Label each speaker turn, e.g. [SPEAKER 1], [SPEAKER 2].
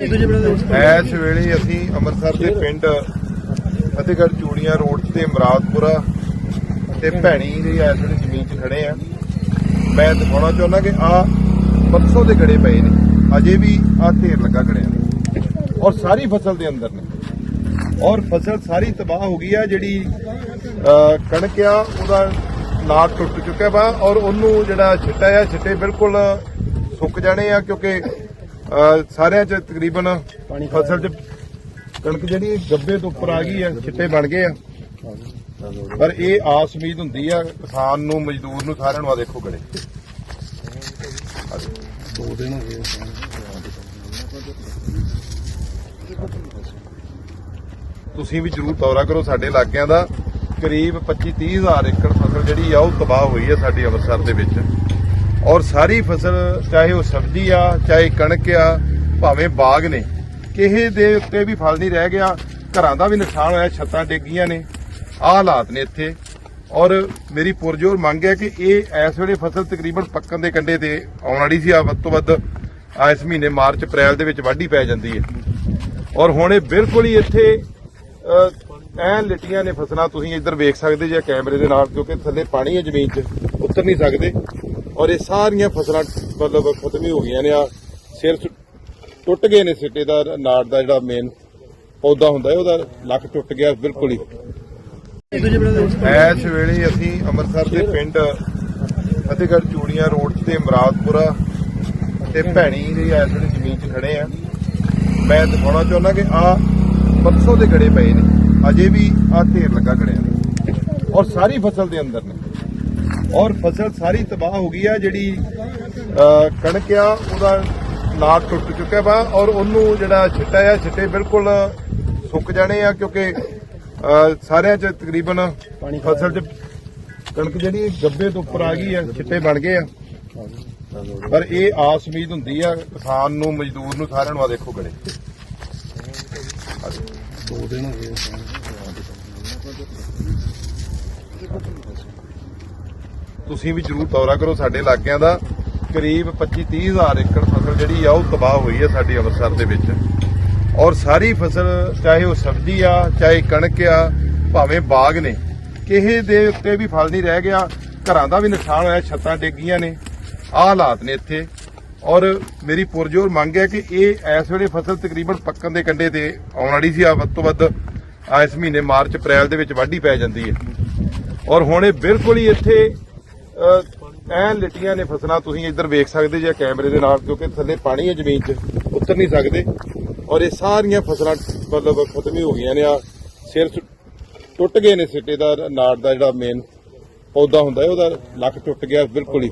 [SPEAKER 1] ਇਸ ਵੇਲੇ ਅਸੀਂ ਅੰਮ੍ਰਿਤਸਰ ਦੇ ਪਿੰਡ ਫਤਿਹਗੜ੍ਹ ਚੂੜੀਆਂ ਰੋਡ ਤੇ ਮਰਾਦਪੁਰਾ ਤੇ ਭੈਣੀ ਦੀ ਇਸ ਵੇਲੇ ਜ਼ਮੀਨ 'ਚ ਖੜੇ ਆ। ਮੈਂ ਦਿਖਾਉਣਾ ਚਾਹੁੰਦਾ ਕਿ ਆ ਪਰਸੋਂ ਦੇ ਗੜੇ ਪਏ ਨੇ। ਅਜੇ ਵੀ ਆ ਢੇਰ ਲੱਗਾ ਗੜਿਆਂ ਦਾ। ਔਰ ਸਾਰੀ ਫਸਲ ਦੇ ਅੰਦਰ ਨੇ। ਔਰ ਫਸਲ ਸਾਰੀ ਤਬਾਹ ਹੋ ਗਈ ਆ, ਜਿਹੜੀ ਕਣਕ ਆ, ਉਹਦਾ ਨਾਕ ਟੁੱਟ ਚੁੱਕਿਆ ਵਾ ਔਰ ਉਹਨੂੰ ਜਿਹੜਾ ਛਿੱਟਾ ਆ, ਛਿੱਟੇ ਬਿਲਕੁਲ ਸੁੱਕ ਜਾਣੇ ਆ ਕਿਉਂਕਿ ਸਾਰਿਆਂ 'ਚ ਤਕਰੀਬਨ ਫਸਲ 'ਚ ਕਣਕ ਜਿਹੜੀ ਗੱਬੇ ਤੋਂ ਉੱਪਰ ਆ ਗਈ ਆ ਛਿੱਟੇ ਬਣ ਗਏ ਆ। ਪਰ ਇਹ ਆਸ ਉਮੀਦ ਹੁੰਦੀ ਆ ਕਿਸਾਨ ਨੂੰ ਮਜ਼ਦੂਰ ਨੂੰ ਸਾਰਿਆਂ ਨੂੰ ਆ ਦੇਖੋ ਗੜੇ
[SPEAKER 2] ਦੋ ਦਿਨ ਹੋ ਗਏ
[SPEAKER 1] ਤੁਸੀਂ ਵੀ ਜਰੂਰ ਦੌਰਾ ਕਰੋ ਸਾਡੇ ਇਲਾਕਿਆਂ ਦਾ। ਕਰੀਬ 25-30 ਹਜ਼ਾਰ ਏਕੜ ਫਸਲ ਜਿਹੜੀ ਆ ਉਹ ਤਬਾਹ ਹੋਈ ਹੈ ਸਾਡੀ ਅੰਮ੍ਰਿਤਸਰ ਦੇ ਵਿੱਚ। ਔਰ ਸਾਰੀ ਫਸਲ ਚਾਹੇ ਉਹ ਸਬਜ਼ੀ ਆ ਚਾਹੇ ਕਣਕ ਆ ਭਾਵੇਂ ਬਾਗ ਨੇ ਕਿਸੇ ਦੇ ਉੱਤੇ ਵੀ ਫਲ ਨਹੀਂ ਰਹਿ ਗਿਆ ਘਰਾਂ ਦਾ ਵੀ ਨੁਕਸਾਨ ਹੋਇਆ ਛੱਤਾਂ ਡਿੱਗੀਆਂ ਨੇ ਆਹ ਹਾਲਾਤ ਨੇ ਇੱਥੇ। ਔਰ ਮੇਰੀ ਪੁਰਜੋਰ ਮੰਗ ਹੈ ਕਿ ਇਹ ਇਸ ਵੇਲੇ ਫਸਲ ਤਕਰੀਬਨ ਪੱਕਣ ਦੇ ਕੰਢੇ ਤੇ ਆਉਣ ਵਾਲੀ ਸੀ ਆ ਵੱਧ ਤੋਂ ਵੱਧ ਇਸ ਮਹੀਨੇ ਮਾਰਚ ਅਪ੍ਰੈਲ ਦੇ ਵਿੱਚ ਵਾਢੀ ਪੈ ਜਾਂਦੀ ਹੈ। ਔਰ ਹੁਣ ਇਹ ਬਿਲਕੁਲ ਹੀ ਇੱਥੇ ਅਹ, ਐਨ ਲਿਟੀਆਂ ਨੇ ਫਸਲਾਂ ਤੁਸੀਂ ਇੱਧਰ ਵੇਖ ਸਕਦੇ ਜੇ ਕੈਮਰੇ ਦੇ ਨਾਲ ਕਿਉਂਕਿ ਥੱਲੇ ਪਾਣੀ ਹੈ ਜ਼ਮੀਨ 'ਚ ਉਤਰ ਨਹੀਂ ਸਕਦੇ। ਔਰ ਇਹ ਸਾਰੀਆਂ ਫਸਲਾਂ ਮਤਲਬ ਖਤਮ ਹੀ ਹੋ ਗਈਆਂ ਨੇ। ਆ ਸਿਰ ਟੁੱਟ ਗਏ ਨੇ ਸਿੱਟੇ ਦਾ, ਨਾੜ ਦਾ ਜਿਹੜਾ ਮੇਨ ਪੌਦਾ ਹੁੰਦਾ ਹੈ, ਉਹਦਾ ਲੱਕ ਟੁੱਟ ਗਿਆ ਬਿਲਕੁਲ ਹੀ। ਇਸ ਵੇਲੇ ਅਸੀਂ ਅੰਮ੍ਰਿਤਸਰ ਦੇ ਪਿੰਡ ਫਤਿਹਗੜ੍ਹ ਚੂੜੀਆਂ ਰੋਡ ਤੇ ਮਰਾਦਪੁਰਾ ਤੇ ਭੈਣੀ ਦੀ ਇਸ ਵੇਲੇ ਜ਼ਮੀਨ 'ਚ ਖੜੇ ਆ ਮੈਂ ਦਿਖਾਉਣਾ ਚਾਹੁੰਦਾ ਕਿ ਆ ਪਰਸੋਂ ਦੇ ਗੜੇ ਪਏ ਨੇ। ਅਜੇ ਵੀ ਆ ਢੇਰ ਲੱਗਾ ਗੜਿਆਂ ਔਰ ਸਾਰੀ ਫਸਲ ਦੇ ਅੰਦਰ ਨੇ। ਔਰ ਫਸਲ ਸਾਰੀ ਤਬਾਹ ਹੋ ਗਈ ਆ ਜਿਹੜੀ ਕਣਕ ਆ ਉਹਦਾ ਨਾਕ ਟੁੱਟ ਚੁੱਕਿਆ ਵਾ ਔਰ ਉਹਨੂੰ ਜਿਹੜਾ ਛਿੱਟਾ ਆ ਛਿੱਟੇ ਬਿਲਕੁਲ ਸੁੱਕ ਜਾਣੇ ਆ ਕਿਉਂਕਿ ਸਾਰਿਆਂ 'ਚ ਤਕਰੀਬਨ ਫਸਲ 'ਚ ਕਣਕ ਜਿਹੜੀ ਗੱਬੇ ਤੋਂ ਉੱਪਰ ਆ ਗਈ ਆ ਛਿੱਟੇ ਬਣ ਗਏ ਆ। ਪਰ ਇਹ ਆਸ ਉਮੀਦ ਹੁੰਦੀ ਆ ਕਿਸਾਨ ਨੂੰ ਮਜ਼ਦੂਰ ਨੂੰ ਸਾਰਿਆਂ ਨੂੰ ਆ ਦੇਖੋ ਗੜੇ
[SPEAKER 2] ਦੋ ਦਿਨ ਹੋ ਗਏ।
[SPEAKER 1] ਤੁਸੀਂ ਵੀ ਜਰੂਰ ਦੌਰਾ ਕਰੋ ਸਾਡੇ ਇਲਾਕਿਆਂ ਦਾ। ਕਰੀਬ 25-30 ਹਜ਼ਾਰ ਏਕੜ ਫਸਲ ਜਿਹੜੀ ਆ, ਉਹ ਤਬਾਹ ਹੋਈ ਹੈ ਸਾਡੀ ਅੰਮ੍ਰਿਤਸਰ ਦੇ ਵਿੱਚ। ਔਰ ਸਾਰੀ ਫਸਲ, ਚਾਹੇ ਉਹ ਸਬਜ਼ੀ ਆ, ਚਾਹੇ ਕਣਕ ਆ, ਭਾਵੇਂ ਬਾਗ ਨੇ, ਕਿਸੇ ਦੇ ਉੱਤੇ ਵੀ ਫਲ ਨਹੀਂ ਰਹਿ ਗਿਆ। ਘਰਾਂ ਦਾ ਵੀ ਨੁਕਸਾਨ ਹੋਇਆ, ਛੱਤਾਂ ਡਿੱਗੀਆਂ ਨੇ। ਆਹ ਹਾਲਾਤ ਨੇ ਇੱਥੇ। ਔਰ ਮੇਰੀ ਪੁਰਜੋਰ ਮੰਗ ਹੈ ਕਿ ਇਹ ਇਸ ਵੇਲੇ ਫਸਲ ਤਕਰੀਬਨ ਪੱਕਣ ਦੇ ਕੰਢੇ ਤੇ ਆਉਣ ਵਾਲੀ ਸੀ। ਆ ਵੱਧ ਤੋਂ ਵੱਧ ਇਸ ਮਹੀਨੇ ਮਾਰਚ, ਅਪ੍ਰੈਲ ਦੇ ਵਿੱਚ ਵਾਢੀ ਪੈ ਜਾਂਦੀ ਹੈ। ਔਰ ਹੁਣ ਇਹ ਬਿਲਕੁਲ ਹੀ ਇੱਥੇ ਅਹ, ਐਨ ਲਿਟੀਆਂ ਨੇ ਫਸਲਾਂ ਤੁਸੀਂ ਇੱਧਰ ਵੇਖ ਸਕਦੇ ਜੇ ਕੈਮਰੇ ਦੇ ਨਾਲ ਕਿਉਂਕਿ ਥੱਲੇ ਪਾਣੀ ਹੈ ਜ਼ਮੀਨ 'ਚ ਉਤਰ ਨਹੀਂ ਸਕਦੇ। ਔਰ ਇਹ ਸਾਰੀਆਂ ਫਸਲਾਂ ਮਤਲਬ ਖਤਮ ਹੀ ਹੋ ਗਈਆਂ ਨੇ ਆ ਸਿਰ ਸੁ- ਟੁੱਟ ਗਏ ਨੇ ਸਿੱਟੇ ਦਾ ਨਾੜ ਦਾ ਜਿਹੜਾ ਮੇਨ ਪੌਦਾ ਹੁੰਦਾ ਹੈ ਉਹਦਾ ਲੱਕ ਟੁੱਟ ਗਿਆ ਬਿਲਕੁਲ ਹੀ।